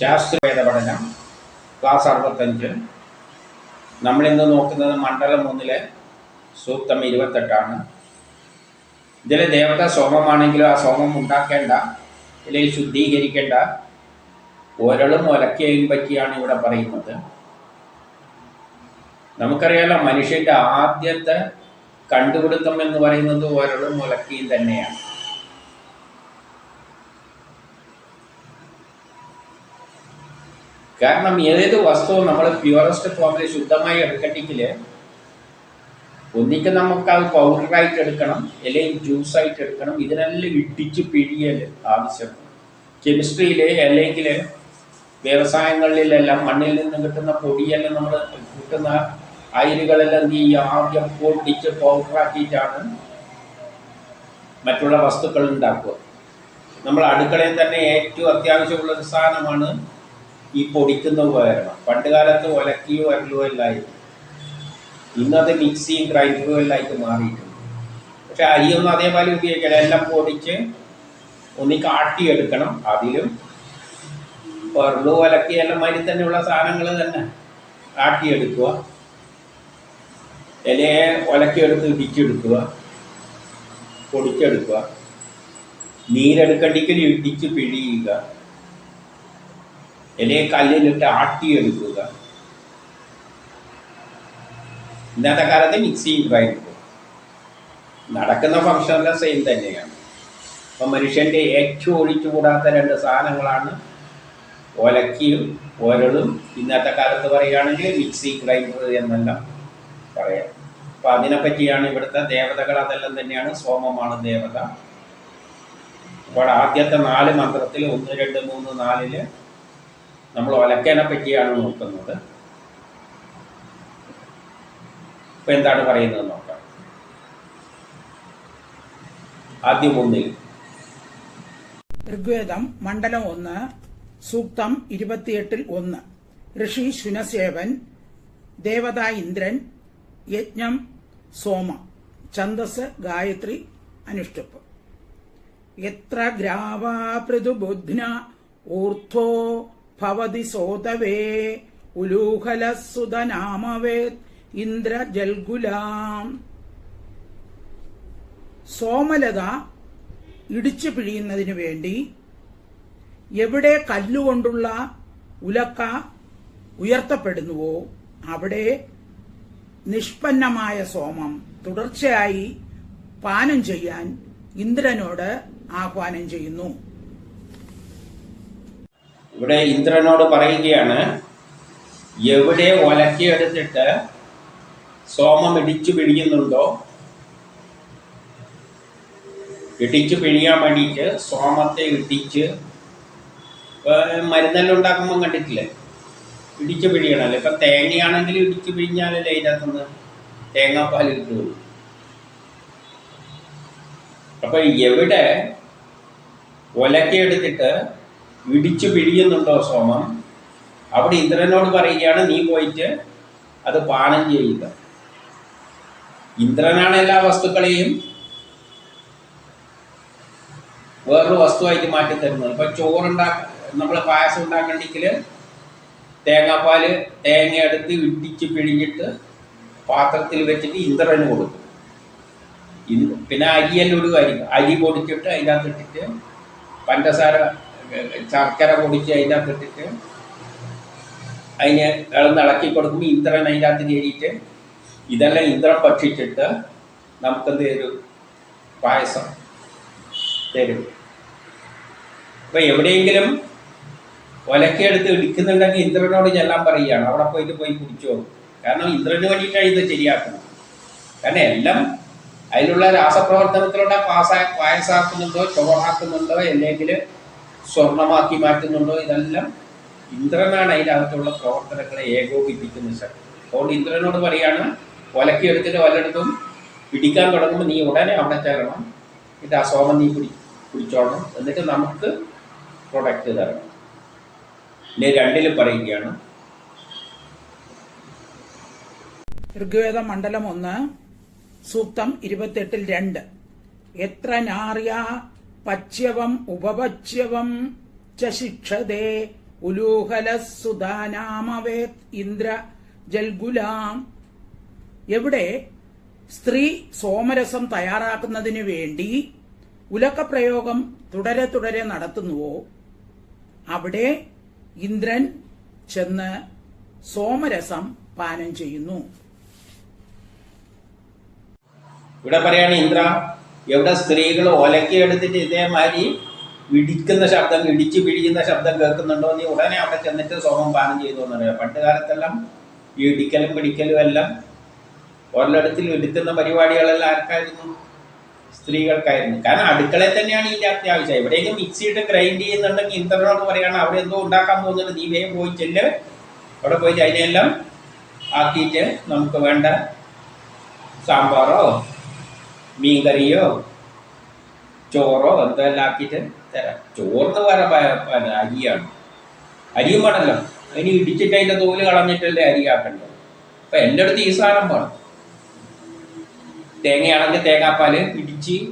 ശാസ്ത്രവേദ പഠനം ക്ലാസ് അറുപത്തഞ്ച്. നമ്മളിന്ന് നോക്കുന്നത് മണ്ഡലം മൂന്നിലെ സൂക്തം ഇരുപത്തെട്ടാണ്. ഇതിലെ ദേവത സോമമാണെങ്കിലും ആ സോമം ഉണ്ടാക്കേണ്ട അല്ലെങ്കിൽ ശുദ്ധീകരിക്കേണ്ട ഒരളും ഒലക്കയും പറ്റിയാണ് ഇവിടെ പറയുന്നത്. നമുക്കറിയാലോ മനുഷ്യന്റെ ആദ്യത്തെ കണ്ടുപിടുത്തം എന്ന് പറയുന്നത് ഒരളും ഒലക്കയും തന്നെയാണ്. കാരണം ഏതേത് വസ്തുവും നമ്മൾ പ്യുവറസ്റ്റ് ഫോമിൽ ശുദ്ധമായി എടുക്കണമെങ്കിൽ ഒന്നിക്ക് നമുക്ക് അത് പൗഡറായിട്ട് എടുക്കണം അല്ലെങ്കിൽ ജ്യൂസായിട്ട് എടുക്കണം ഇതിനെല്ലാം ഇടിച്ച് പിഴിയൽ ആവശ്യം. കെമിസ്ട്രിയിൽ അല്ലെങ്കിൽ വ്യവസായങ്ങളിലെല്ലാം മണ്ണിൽ നിന്ന് കിട്ടുന്ന പൊടിയെല്ലാം നമ്മൾ കിട്ടുന്ന അയിരുകളെല്ലാം നീ ആദ്യം പൊടിച്ച് പൗഡറാക്കിയിട്ടാണ് മറ്റുള്ള വസ്തുക്കൾ ഉണ്ടാക്കുക. നമ്മൾ അടുക്കളയിൽ തന്നെ ഏറ്റവും അത്യാവശ്യമുള്ള ഒരു സാധനമാണ് ഈ പൊടിക്കുന്ന ഉപകരണം. പണ്ട് കാലത്ത് ഒലക്കിയോ അരലോ എല്ലായിരുന്നു ഇന്നത് മിക്സിയും ഗ്രൈൻഡറും എല്ലായിട്ട് മാറിയിട്ടുണ്ട്. പക്ഷെ അരിയൊന്നും അതേപോലെ ഉപയോഗിക്കണം എല്ലാം പൊടിച്ച് ഒന്നി കാട്ടിയെടുക്കണം. അതിലും വെറുതെ ഒലക്കി എല്ലാം മാതിരി തന്നെയുള്ള സാധനങ്ങൾ തന്നെ ആട്ടിയെടുക്കുക ഇലയെ ഒലക്കിയെടുത്ത് ഇടിച്ചെടുക്കുക. പൊടിച്ചെടുക്കുക. നീരെടുക്കണ്ടിക്കലും ഇടിച്ച് പിഴിയുക. ഇലയെ കല്ലിലിട്ട് ആട്ടിയെടുക്കുക. ഇന്നത്തെ കാലത്ത് മിക്സിയും ഗ്രൈൻഡറും നടക്കുന്ന ഫംഗ്ഷനെല്ലാം സെയിം തന്നെയാണ്. അപ്പം മനുഷ്യന്റെ ഏറ്റവും ഒഴിച്ചുകൂടാത്ത രണ്ട് സാധനങ്ങളാണ് ഒലക്കിയും ഒരളും ഇന്നത്തെ കാലത്ത് പറയുകയാണെങ്കിൽ മിക്സി ഗ്രൈൻഡർ എന്നെല്ലാം പറയാം. അപ്പം അതിനെപ്പറ്റിയാണ് ഇവിടുത്തെ ദേവതകൾ അതെല്ലാം തന്നെയാണ്. സോമമാണ് ദേവത. അപ്പോൾ ആദ്യത്തെ നാല് മന്ത്രത്തിൽ ഒന്ന് രണ്ട് മൂന്ന് നാലിൽ നമ്മൾ ഒലക്കേനെ പറ്റിയാണ് നോക്കുന്നത്. ഇപ്പൊ എന്താണ് പറയുന്നത് നോക്കാം. ആദ്യം ഒന്നിൽ. ഋഗ്വേദം മണ്ഡലം ഒന്ന് സൂക്തം ഇരുപത്തിയെട്ടിൽ ഒന്ന്. ഋഷി ശുനസേവൻ ദേവത ഇന്ദ്രൻ യജ്ഞം സോമ ഛന്ദസ് ഗായത്രി അനുഷ്ടുപ്പ്. എത്ര ഗ്രാവാ പൃഥുബുധ്ന ഊർധ്വോ ഭവതി സോതവേ ഉലൂഹലസുതനാമവേത് ഇന്ദ്രജൽഗുലാം. സോമലത ഇടിച്ചു പിഴിയുന്നതിനു വേണ്ടി എവിടെ കല്ലുകൊണ്ടുള്ള ഉലക്ക ഉയർത്തപ്പെടുന്നുവോ അവിടെ നിഷ്പന്നമായ സോമം തുടർച്ചയായി പാനം ചെയ്യാൻ ഇന്ദ്രനോട് ആഹ്വാനം ചെയ്യുന്നു. ഇവിടെ ഇന്ദ്രനോട് പറയുകയാണ് എവിടെ ഒലക്കിയെടുത്തിട്ട് സോമം ഇടിച്ചു പിഴിയുന്നുണ്ടോ? ഇടിച്ചു പിഴിയാൻ വേണ്ടിയിട്ട് സോമത്തെ ഇടിച്ച് മരുന്നെല്ലാം ഉണ്ടാക്കുമ്പോൾ കണ്ടിട്ടില്ലേ? ഇടിച്ചു പിഴിയണമല്ലോ ഇപ്പൊ തേങ്ങയാണെങ്കിൽ ഇടിച്ചു പിഴിഞ്ഞാലല്ലേ ഇതിനകത്തുനിന്ന് തേങ്ങാപ്പാൽ കിട്ടുള്ളൂ. അപ്പൊ എവിടെ ഒലക്കെടുത്തിട്ട് ഇടിച്ചു പിഴിയുന്നുണ്ടോ സോമം? അവിടെ ഇന്ദ്രനോട് പറയുകയാണ് നീ പോയിട്ട് അത് പാനം ചെയ്യുക. ഇന്ദ്രനാണ് എല്ലാ വസ്തുക്കളെയും വേറൊരു വസ്തുവായിട്ട് മാറ്റി തരുന്നത് ഇപ്പൊ ചോറുണ്ടാക്ക നമ്മൾ പായസം ഉണ്ടാക്കണമെങ്കിൽ തേങ്ങാപ്പാൽ തേങ്ങ എടുത്ത് ഇടിച്ച് പിഴിഞ്ഞിട്ട് പാത്രത്തിൽ വെച്ചിട്ട് ഇന്ദ്രന് കൊടുക്കും. പിന്നെ അരിയെല്ലാം അരി അരി പൊടിച്ചിട്ട് അതിനകത്ത് ഇട്ടിട്ട് പഞ്ചസാര ശർക്കര പൊടിച്ച് അതിനകത്ത് ഇട്ടിട്ട് അതിന് ഇളന്ന് ഇളക്കി കൊടുക്കുമ്പോൾ ഇന്ദ്രൻ അതിനകത്ത് കയറിയിട്ട് ഇതെല്ലാം ഇന്ദ്രൻ ഭക്ഷിച്ചിട്ട് നമുക്കെന്ത് തരും പായസം തരും. അപ്പം എവിടെയെങ്കിലും ഒലക്കെടുത്ത് ഇടിക്കുന്നുണ്ടെങ്കിൽ ഇന്ദ്രനോട് ചെല്ലാൻ പറയുകയാണ്. അവിടെ പോയിട്ട് പോയി കുടിച്ചോ കാരണം ഇന്ദ്രന് വേണ്ടിയിട്ടാണ് ഇത് ശരിയാക്കുന്നത്. കാരണം എല്ലാം അതിലുള്ള രാസപ്രവർത്തനത്തിലൂടെ പാസാ പായസാക്കുന്നുണ്ടോ ചോറാക്കുന്നുണ്ടോ അല്ലെങ്കിൽ സ്വർണമാക്കി മാറ്റുന്നുണ്ടോ ഇതെല്ലാം? ഇന്ദ്രനാണ് അതിനകത്തുള്ള പ്രവർത്തനങ്ങളെ ഏകോപിപ്പിക്കുന്ന ശക്തി അതുകൊണ്ട് ഇന്ദ്രനോട് പറയാണ് ഒലക്കി എടുത്തിട്ട് വല്ലയിടത്തും പിടിക്കാൻ തുടങ്ങുമ്പോൾ നീ ഉടനെ അവിടെ ചേരണം. ഇത് ആ സോമം നീ പിടി പിടിച്ചോളണം. എന്നിട്ട് നമുക്ക് പ്രൊഡക്റ്റ് തരണം. പിന്നെ രണ്ടിൽ പറയുകയാണ്. ഋഗ്വേദ മണ്ഡലം ഒന്ന് സൂക്തം ഇരുപത്തെട്ടിൽ രണ്ട്. എത്ര നാർയ പച്യവം ഉപപച്യവം ച ശിക്ഷതേ. ഉലൂഹലസുധാനാമവേത് ഇന്ദ്ര ജൽഗുലാം. എവിടെ സ്ത്രീ സോമരസം തയ്യാറാക്കുന്നതിന് വേണ്ടി ഉലക്കപ്രയോഗം തുടരെ തുടരെ നടത്തുന്നുവോ? അവിടെ ഇന്ദ്രൻ ചെന്ന് സോമരസം പാനം ചെയ്യുന്നു. ഇവിടെ പറയാണ് ഇന്ദ്ര. എവിടെ സ്ത്രീകൾ ഒലക്കി എടുത്തിട്ട് ഇതേമാതിരി ഇടിക്കുന്ന ശബ്ദം ഇടിച്ച് പിടിക്കുന്ന ശബ്ദം കേൾക്കുന്നുണ്ടോ നീ ഉടനെ അവിടെ ചെന്നിട്ട് സോമം പാനം ചെയ്തു എന്നറിയാം പണ്ട് കാലത്തെല്ലാം ഈ ഇടിക്കലും പിടിക്കലും എല്ലാം ഒരിടത്തിൽ ഇടിക്കുന്ന പരിപാടികളെല്ലാം ആർക്കായിരുന്നു? സ്ത്രീകൾക്കായിരുന്നു. കാരണം അടുക്കളയിൽ തന്നെയാണ് ഇതിന്റെ അത്യാവശ്യം. എവിടെയെങ്കിലും മിക്സിയിട്ട് ഗ്രൈൻഡ് ചെയ്യുന്നുണ്ടെങ്കിൽ ഇന്ദ്രനോട് പറയുകയാണ് അവിടെ എന്തോ ഉണ്ടാക്കാൻ പോകുന്നുണ്ട്. നീ വേഗം പോയി ചെല്ല്. അവിടെ പോയിട്ട് അതിനെല്ലാം ആക്കിയിട്ട് നമുക്ക് വേണ്ട സാമ്പാറോ മീൻകറിയോ ചോറോ എന്തെല്ലാം ആക്കിയിട്ട് തരാം. ചോറിന് വേറെ പ- പ- അരിയാണ്. അരിയും വേണമല്ലോ. അതിന് ഇടിച്ചിട്ട് അതിന്റെ തോൽ കളഞ്ഞിട്ടല്ലേ അരി ആക്കേണ്ടത് അപ്പം എന്റെ അടുത്ത് ഈ സാധനം വേണം. തേങ്ങയാണെങ്കിൽ തേങ്ങാപ്പാൽ ഇടിച്ച്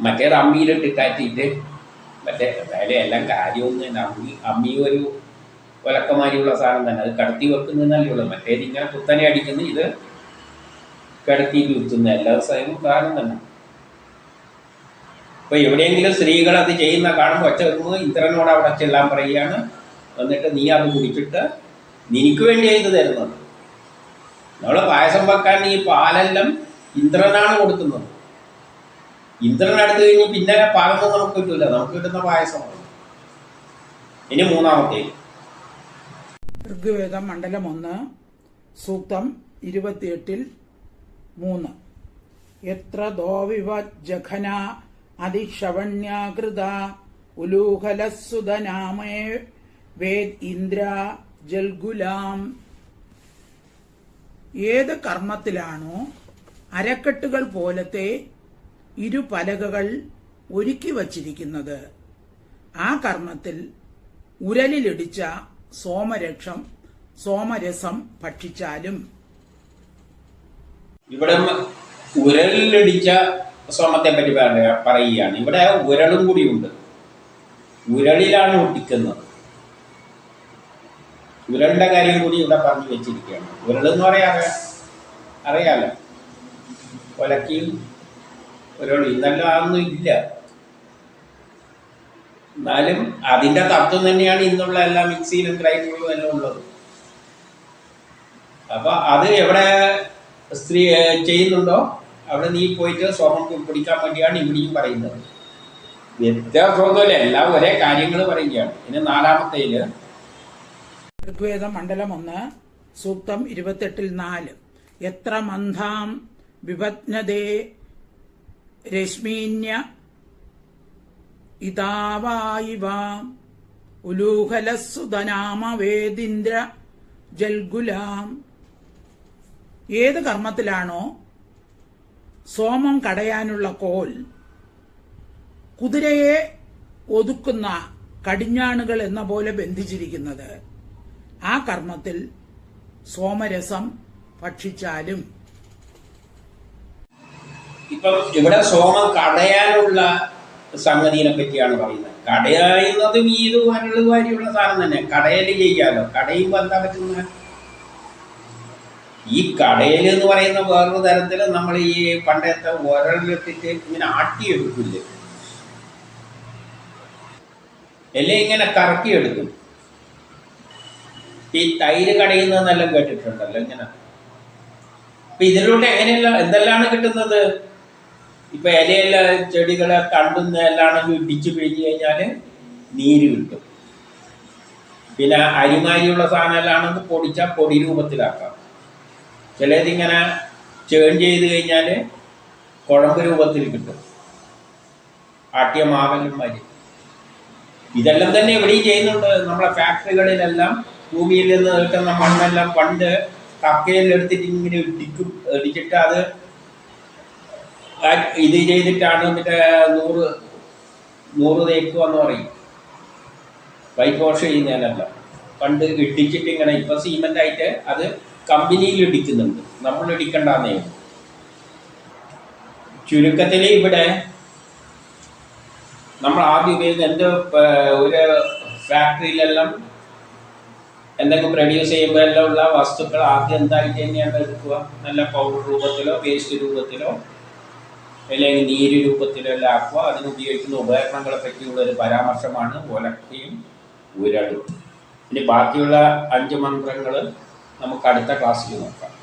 മറ്റേത് അമ്മിയിലിട്ട് കാറ്റിയിട്ട് മറ്റേ എന്തായാലും എല്ലാം കാര്യമൊന്നും തന്നെ അമ്മി അമ്മി ഒരു ഒലക്കമാരിയുള്ള സാധനം തന്നെ. അത് കടത്തി വെക്കുന്നതല്ലേ ഉള്ളൂ. മറ്റേത് ഇങ്ങനെ കുത്തനെ അടിക്കുന്നു. ഇത് കിടത്തിയിട്ട് കുത്തുന്ന എല്ലാ ദിവസവും കാരണം തന്നെ. ഇപ്പൊ എവിടെയെങ്കിലും സ്ത്രീകൾ അത് ചെയ്യുന്ന കാണുമ്പോൾ ഒച്ച വെക്കുമ്പോൾ ഇന്ദ്രനോട് അവിടെ ചെല്ലാൻ പറയുകയാണ്. എന്നിട്ട് നീ അത് കുടിച്ചിട്ട് നിനക്ക് വേണ്ടിയാണ് ഇത് തരുന്നത്. നമ്മൾ പായസം വെക്കാൻ ഈ പാലെല്ലാം ഇന്ദ്രനാണ് കൊടുക്കുന്നത്. ഇന്ദ്രനടുത്ത് കഴിഞ്ഞ് പിന്നെ പാകം നമുക്ക് കിട്ടില്ല നമുക്ക് കിട്ടുന്ന പായസമാണ് ഇനി മൂന്നാമത്തെ. ഋഗ്വേദം മണ്ഡലം ഒന്ന് സൂക്തം ഇരുപത്തിയെട്ടിൽ മൂന്ന്. എത്ര ദോവിവ ജഘന അതിഷവണ്യാകൃത ഉലൂഹലസുതനാമേ വേദ് ഇന്ദ്ര ജൽഗുലാം. ഏത് കർമ്മത്തിലാണോ അരക്കെട്ടുകൾ പോലത്തെ ഇരു പലകകൾ ഒരുക്കി വച്ചിരിക്കുന്നത്. ആ കർമ്മത്തിൽ ഉരലിലിടിച്ച സോമരക്ഷം സോമരസം ഭക്ഷിച്ചാലും ഇവിടെ ഉരലിലടിച്ച സ്വർണത്തെ പറ്റി പറയ- പറയുകയാണ്. ഇവിടെ ഉരളും കൂടിയുണ്ട്. ഉരളിലാണ് ഒട്ടിക്കുന്നത്. ഉരളിന്റെ കാര്യം കൂടി ഇവിടെ പറഞ്ഞു വെച്ചിരിക്കുകയാണ്. ഉരളെന്ന് പറയാ അറിയാലോ? ഒലക്കിയും ഉരളും ഇന്നെല്ലാം അതൊന്നും ഇല്ല. എന്നാലും അതിന്റെ തത്വം തന്നെയാണ് ഇന്നുള്ള എല്ലാ മിക്സിയിലും ഗ്രൈൻഡറിലും എല്ലാം ഉള്ളത്. അപ്പൊ അത് എവിടെ സ്ത്രീ ചെയ്യുന്നുണ്ടോ? അവിടെ നീ പോയിട്ട് സ്വർണം പിടിക്കാൻ വേണ്ടിയാണ് ഇവിടെയും പറയുന്നത്. വ്യത്യാസമൊന്നുമില്ല എല്ലാം ഒരേ കാര്യങ്ങൾ പറയുകയാണ്. പിന്നെ നാലാമത്തേൽ. ഋഗ്വേദം മണ്ഡലം ഒന്ന് സൂക്തം ഇരുപത്തെട്ടിൽ നാല്. എത്ര മന്ധാം വിപജ്ഞതേ രശ്മീന്യ ഇതാവായിവാം. ഉലൂഹലസുതനാമവേദിന്ദ്ര ജൽഗുലാം. ഏത് കർമ്മത്തിലാണോ സോമം കടയാനുള്ള കോൽ കുതിരയെ ഒതുക്കുന്ന കടിഞ്ഞാണുകൾ എന്ന പോലെ ബന്ധിച്ചിരിക്കുന്നത്. ആ കർമ്മത്തിൽ സോമരസം ഭക്ഷിച്ചാലും. ഇപ്പം ഇവിടെ സോമം കടയാനുള്ള സംഗതിയെ പറ്റിയാണ് പറയുന്നത്. കടയായുന്നതും ഈ ഇത് വരൾ സാധനം തന്നെ. കടയൽ ചെയ്യാലോ? കടയുമ്പോൾ എന്താ ഈ കടയിൽ എന്ന് പറയുന്ന വേറൊരു തരത്തിൽ നമ്മൾ ഈ പണ്ടത്തെ ഉരലിട്ടിട്ട് ഇങ്ങനെ ആട്ടിയെടുക്കില്ലേ? എല്ലാം ഇങ്ങനെ കറക്കിയെടുക്കും. ഈ തൈര് കടയിൽ നിന്നെല്ലാം കേട്ടിട്ടുണ്ടല്ലോ ഇങ്ങനെ. അപ്പൊ ഇതിലൂടെ എങ്ങനെയല്ല എന്തെല്ലാം കിട്ടുന്നത്? ഇപ്പൊ ഇലയെല്ലാം ചെടികളെ തണ്ടുന്ന എല്ലാണെങ്കിൽ ഇടിച്ചു പിഴിഞ്ഞു കഴിഞ്ഞാൽ നീര് കിട്ടും. പിന്നെ അരിമാരിയുള്ള സാധനം സാധനമെല്ലാണെങ്കിൽ പൊടിച്ചാൽ പൊടി രൂപത്തിലാക്കാം. ചിലതിങ്ങനെ ചേൺ ചെയ്ത് കഴിഞ്ഞാൽ കുഴമ്പ് രൂപത്തിൽ കിട്ടും. ആട്ടിയ മാവലും മരി ഇതെല്ലാം തന്നെ എവിടെയും ചെയ്യുന്നുണ്ട്. നമ്മളെ ഫാക്ടറികളിലെല്ലാം ഭൂമിയിൽ നിന്ന് കിട്ടുന്ന മണ്ണെല്ലാം പണ്ട് കക്കയിൽ എടുത്തിട്ട് ഇങ്ങനെ ഇടിക്കും ഇടിച്ചിട്ട് അത് ഇത് ചെയ്തിട്ടാണ് എന്നിട്ട് നൂറ് നൂറ് തേക്കുക എന്ന് പറയും. വൈറ്റ് ചെയ്യുന്നതിനല്ല. പണ്ട് ഇടിച്ചിട്ട് ഇങ്ങനെ ഇപ്പൊ സിമെന്റ് ആയിട്ട് അത് കമ്പനിയിൽ ഇടിക്കുന്നുണ്ട് നമ്മൾ ഇടിക്കണ്ടെന്നേ ചുരുക്കത്തിൽ ഇവിടെ നമ്മൾ ആദ്യം ഉപയോഗിക്കുന്ന എന്ത് ഒരു ഫാക്ടറിയിലെല്ലാം എന്തെങ്കിലും പ്രൊഡ്യൂസ് ചെയ്യുമ്പോൾ എല്ലാം ഉള്ള വസ്തുക്കൾ ആദ്യം എന്തായിട്ട് തന്നെയാണ് എടുക്കുക? നല്ല പൗഡർ രൂപത്തിലോ പേസ്റ്റ് രൂപത്തിലോ അല്ലെങ്കിൽ നീര് രൂപത്തിലോ എല്ലാം ആക്കുക. അതിന് ഉപയോഗിക്കുന്ന ഉപകരണങ്ങളെ പറ്റിയുള്ള ഒരു പരാമർശമാണ് ഒലക്കയും ഉരടും. ഇനി ബാക്കിയുള്ള അഞ്ച് മന്ത്രങ്ങൾ നമുക്ക് അടുത്ത ക്ലാസ്സിൽ നോക്കാം.